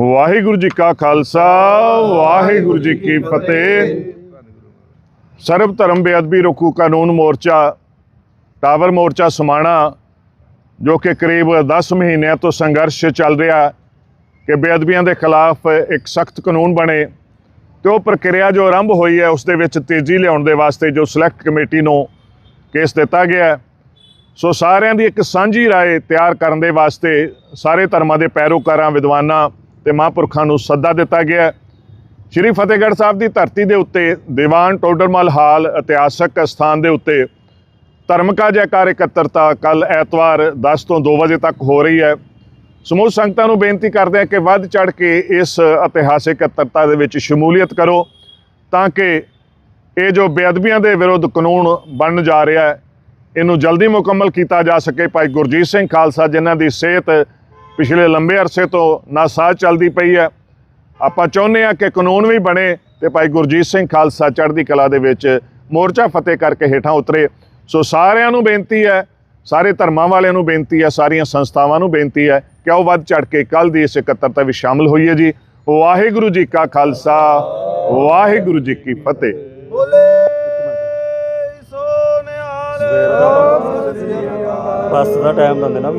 ਵਾਹਿਗੁਰੂ ਜੀ ਕਾ ਖਾਲਸਾ ਵਾਹਿਗੁਰੂ ਜੀ ਕੀ ਫਤਿਹ ਸਰਬ ਧਰਮ ਬੇਅਦਬੀ ਰੋਕੂ ਕਾਨੂੰਨ ਮੋਰਚਾ ਟਾਵਰ ਮੋਰਚਾ ਸਮਾਣਾ ਜੋ ਕਿ ਕਰੀਬ 10 ਮਹੀਨਿਆਂ ਤੋਂ ਸੰਘਰਸ਼ ਚੱਲ ਰਿਹਾ ਕਿ ਬੇਅਦਬੀਆਂ ਦੇ ਖਿਲਾਫ ਇੱਕ ਸਖਤ ਕਾਨੂੰਨ ਬਣੇ ਤੇ ਉਹ ਪ੍ਰਕਿਰਿਆ ਜੋ ਆਰੰਭ ਹੋਈ ਹੈ ਉਸ ਦੇ ਵਿੱਚ ਤੇਜ਼ੀ ਲਿਆਉਣ ਦੇ ਵਾਸਤੇ ਜੋ ਸਿਲੈਕਟ ਕਮੇਟੀ ਨੂੰ ਕੇਸ ਦਿੱਤਾ ਗਿਆ ਹੈ ਸੋ ਸਾਰਿਆਂ ਦੀ ਇੱਕ ਸਾਂਝੀ رائے ਤਿਆਰ ਕਰਨ ਦੇ ਵਾਸਤੇ ਸਾਰੇ ਧਰਮਾਂ ਦੇ ਪੈਰੋਕਾਰਾਂ ਵਿਦਵਾਨਾਂ ਤੇ ਮਹਾਂਪੁਰਖਾਂ ਨੂੰ ਸੱਦਾ ਦਿੱਤਾ ਗਿਆ ਸ਼੍ਰੀ ਫਤਿਹਗੜ੍ਹ ਸਾਹਿਬ ਦੀ ਧਰਤੀ ਦੇ ਉੱਤੇ ਦੀਵਾਨ ਟੋਡਰਮਲ ਹਾਲ ਇਤਿਹਾਸਕ ਸਥਾਨ ਦੇ ਉੱਤੇ ਧਰਮਕਾ ਜੈਕਾਰ ਇਕੱਤਰਤਾ ਕੱਲ ਐਤਵਾਰ 10 ਤੋਂ 2 ਵਜੇ ਤੱਕ ਹੋ ਰਹੀ ਹੈ। ਸਮੂਹ ਸੰਗਤਾਂ ਨੂੰ ਬੇਨਤੀ ਕਰਦੇ ਹਾਂ ਕਿ ਵੱਧ ਚੜ ਕੇ ਇਸ ਇਤਿਹਾਸਿਕ ਇਕੱਤਰਤਾ ਦੇ ਵਿੱਚ ਸ਼ਮੂਲੀਅਤ ਕਰੋ ਤਾਂ ਕਿ ਇਹ ਜੋ ਬੇਅਦਬੀਆਂ ਦੇ ਵਿਰੁੱਧ ਕਾਨੂੰਨ ਬਣਨ ਜਾ ਰਿਹਾ ਹੈ, ਇਹਨੂੰ ਜਲਦੀ ਮੁਕੰਮਲ ਕੀਤਾ ਜਾ ਸਕੇ। ਭਾਈ ਗੁਰਜੀਤ ਸਿੰਘ ਖਾਲਸਾ, ਜਿਨ੍ਹਾਂ ਦੀ ਸਿਹਤ ਪਿਛਲੇ ਲੰਬੇ ਅਰਸੇ ਤੋਂ ਨਾਸਾਜ਼ ਚੱਲਦੀ ਪਈ ਹੈ। ਆਪਾਂ ਚਾਹੁੰਦੇ ਹਾਂ ਕਿ ਕਾਨੂੰਨ ਵੀ ਬਣੇ ਤੇ ਭਾਈ ਗੁਰਜੀਤ ਸਿੰਘ ਖਾਲਸਾ ਚੜ੍ਹਦੀ ਕਲਾ ਦੇ ਵਿੱਚ ਮੋਰਚਾ ਫਤਿਹ ਕਰਕੇ ਹੇਠਾਂ ਉਤਰੇ। ਸੋ ਸਾਰਿਆਂ ਨੂੰ ਬੇਨਤੀ ਹੈ ਸਾਰੇ ਧਰਮਾਂ ਵਾਲਿਆਂ ਨੂੰ ਬੇਨਤੀ ਹੈ ਸਾਰੀਆਂ ਸੰਸਥਾਵਾਂ ਨੂੰ ਬੇਨਤੀ ਹੈ ਕਿ ਆਓ ਵੱਧ ਚੜ ਕੇ ਕੱਲ ਦੀ ਇਸ ਇਕੱਤਰਤਾ ਵਿੱਚ ਸ਼ਾਮਲ ਹੋਈਏ ਜੀ। ਵਾਹਿਗੁਰੂ ਜੀ ਕਾ ਖਾਲਸਾ ਵਾਹਿਗੁਰੂ ਜੀ ਕੀ ਫਤਿਹ। ਬੋਲੇ ਸੋ ਨਿਹਾਲ। ਬੱਸ ਦਾ ਟਾਈਮ ਦਿੰਦੇ ਨਾ